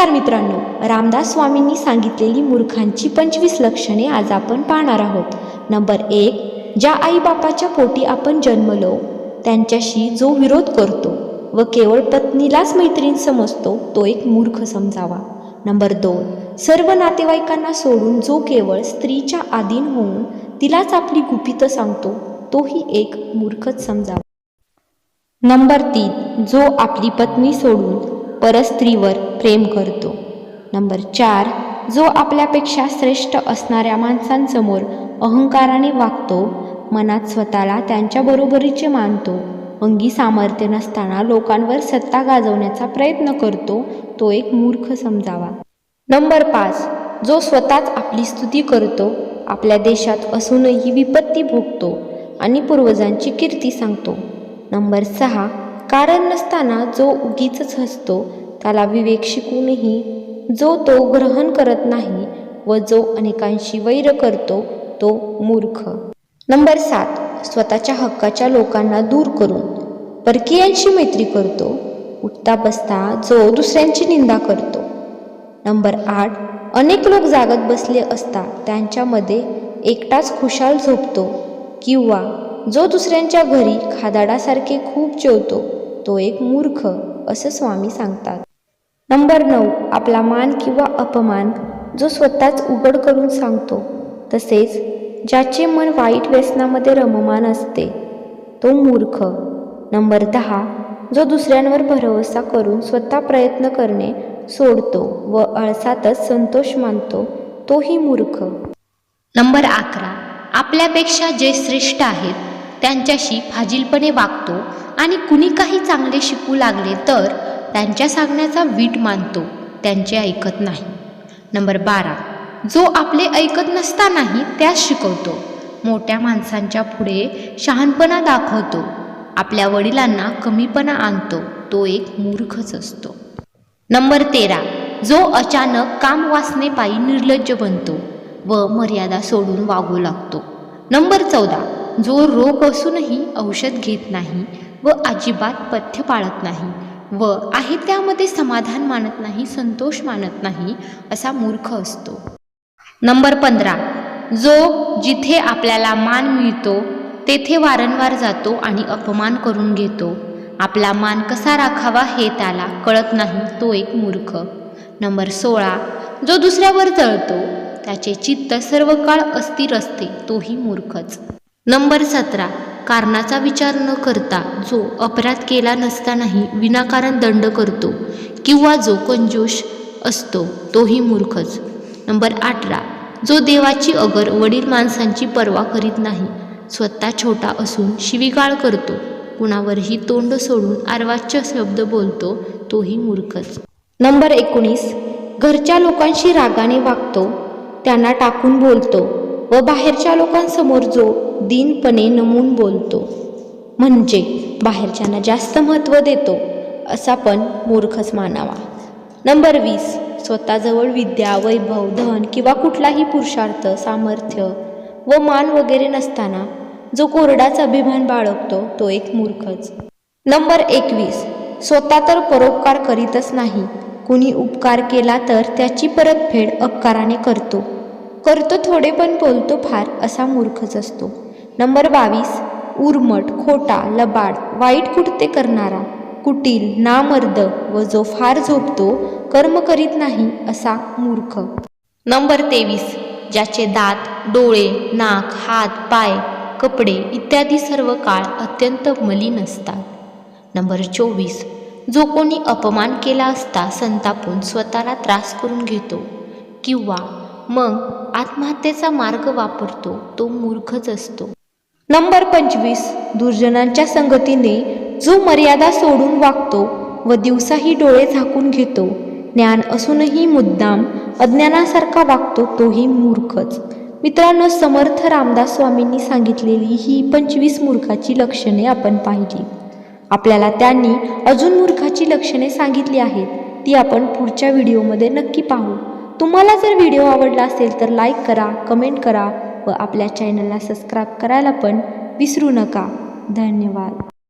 नमस्कार मित्रांनो. रामदास स्वामींनी सांगितलेली मूर्खांची पंचवीस लक्षणे आज आपण पाहणार आहोत. नंबर एक ज्या आईबापाच्या पोटी आपण जन्मलो त्यांच्याशी जो विरोध करतो व केवळ पत्नीलाच मैत्रीण समजतो तो एक मूर्ख समजावा. नंबर दोन सर्व नातेवाईकांना सोडून जो केवळ स्त्रीच्या आधीन होऊन तिलाच आपली गुपितं सांगतो तोही एक मूर्खच समजावा. नंबर तीन जो आपली पत्नी सोडून परस्त्रीवर प्रेम करतो. नंबर चार जो आपल्यापेक्षा श्रेष्ठ असणाऱ्या माणसांसमोर अहंकाराने वागतो मनात स्वतःला त्यांच्या बरोबरीचे मानतो अंगी सामर्थ्य नसताना लोकांवर सत्ता गाजवण्याचा प्रयत्न करतो तो एक मूर्ख समजावा. नंबर पाच जो स्वतःच आपली स्तुती करतो आपल्या देशात असूनही विपत्ती भोगतो आणि पूर्वजांची कीर्ती सांगतो. नंबर सहा कारण नसताना जो उगीच हसतो त्याला विवेक शिकूनही जो तो ग्रहण करत नाही व जो अनेकांशी वैर करतो तो मूर्ख. नंबर सात स्वतःच्या हक्काच्या लोकांना दूर करून. परकीयांशी मैत्री करतो उठता बसता जो दुसऱ्यांची निंदा करतो. नंबर आठ अनेक लोक जागत बसले असता त्यांच्यामध्ये एकटाच खुशाल झोपतो किंवा जो दुसऱ्यांच्या घरी खादाडासारखे खूप जेवतो. तो एक मूर्ख असं स्वामी सांगतात. नंबर नऊ आपला मान किंवा अपमान जो स्वतःच उघड करून सांगतो. तसेच ज्याचे मन वाईट व्यसनामध्ये रममान असते तो मूर्ख. नंबर दहा जो दुसऱ्यांवर भरवसा करून स्वतः प्रयत्न करणे सोडतो व अळसातच संतोष मानतो तोही मूर्ख. नंबर अकरा आपल्यापेक्षा जे श्रेष्ठ आहेत त्यांच्याशी फाजीलपणे वागतो आणि कुणी काही चांगले शिकू लागले तर त्यांच्या सांगण्याचा वीट मानतो त्यांचे ऐकत नाही. नंबर बारा. जो आपले ऐकत नसतानाही त्यास शिकवतो. मोठ्या माणसांच्या पुढे शहाणपणा दाखवतो. आपल्या वडिलांना कमीपणा आणतो. तो एक मूर्खच असतो. नंबर तेरा. जो अचानक काम वासनेपायी निर्लज्ज बनतो व मर्यादा सोडून वागू लागतो. नंबर चौदा. जो रोग असूनही औषध घेत नाही व अजिबात पथ्य पाळत नाही व आहे त्यामध्ये समाधान मानत नाही संतोष मानत नाही असा मूर्ख असतो. नंबर पंधरा. जो जिथे आपल्याला मान मिळतो तेथे वारंवार जातो आणि अपमान करून घेतो. आपला मान कसा राखावा हे त्याला कळत नाही तो एक मूर्ख. नंबर सोळा. जो दुसऱ्यावर जळतो त्याचे चित्त सर्व काळ अस्थिर असते तोही मूर्खच. नंबर सतरा. कारणाचा विचार न करता जो अपराध केला नसतानाही विनाकारण दंड करतो किंवा जो कंजूष असतो तोही मूर्खच. नंबर अठरा. जो देवाची अगर वडील माणसांची पर्वा करीत नाही स्वतः छोटा असून शिवीगाळ करतो कुणावरही तोंड सोडून आर्वाच्य शब्द बोलतो तोही मूर्खच. नंबर एकोणीस. घरच्या लोकांशी रागाने वागतो त्यांना टाकून बोलतो व बाहेरच्या लोकांसमोर जो दीनपणे नमून बोलतो. म्हणजे बाहेरच्यांना जास्त महत्त्व देतो असा पण मूर्खच मानावा. नंबर वीस. स्वतःजवळ विद्या वैभव धन किंवा कुठलाही पुरुषार्थ सामर्थ्य व मान वगैरे नसताना जो कोरडाचा अभिमान बाळगतो तो एक मूर्खच. नंबर एकवीस. स्वतः तर परोपकार करीतच नाही. कुणी उपकार केला तर त्याची परतफेड अपकाराने करतो. करतो थोडे पण बोलतो फार असा मूर्खच असतो. नंबर बावीस उर्मट खोटा लबाड वाईट कुटते करणारा? कुटील नामर्द व जो फार झोपतो कर्म करीत नाही असा मूर्ख. नंबर तेवीस ज्याचे दात डोळे नाक हात पाय कपडे इत्यादी सर्व काळ अत्यंत मलिन असतात. नंबर चोवीस जो कोणी अपमान केला असता संतापून स्वतःला त्रास करून घेतो किंवा मग आत्महत्येचा मार्ग वापरतो तो मूर्खच असतो. नंबर पंचवीस दुर्जनांच्या संगतीने जो मर्यादा सोडून वागतो व दिवसाही डोळे झाकून घेतो ज्ञान असूनही मुद्दाम अज्ञानासारखा वागतो तोही मूर्खच. मित्रांनो समर्थ रामदास स्वामींनी सांगितलेली ही पंचवीस मूर्खाची लक्षणे आपण पाहिली. आपल्याला त्यांनी अजून मूर्खाची लक्षणे सांगितली आहेत ती आपण पुढच्या व्हिडिओमध्ये नक्की पाहू. तुम्हाला जर व्हिडिओ आवडला असेल तर लाईक करा कमेंट करा. व आपल्या चॅनलला सबस्क्राईब करायला पण विसरू नका. धन्यवाद.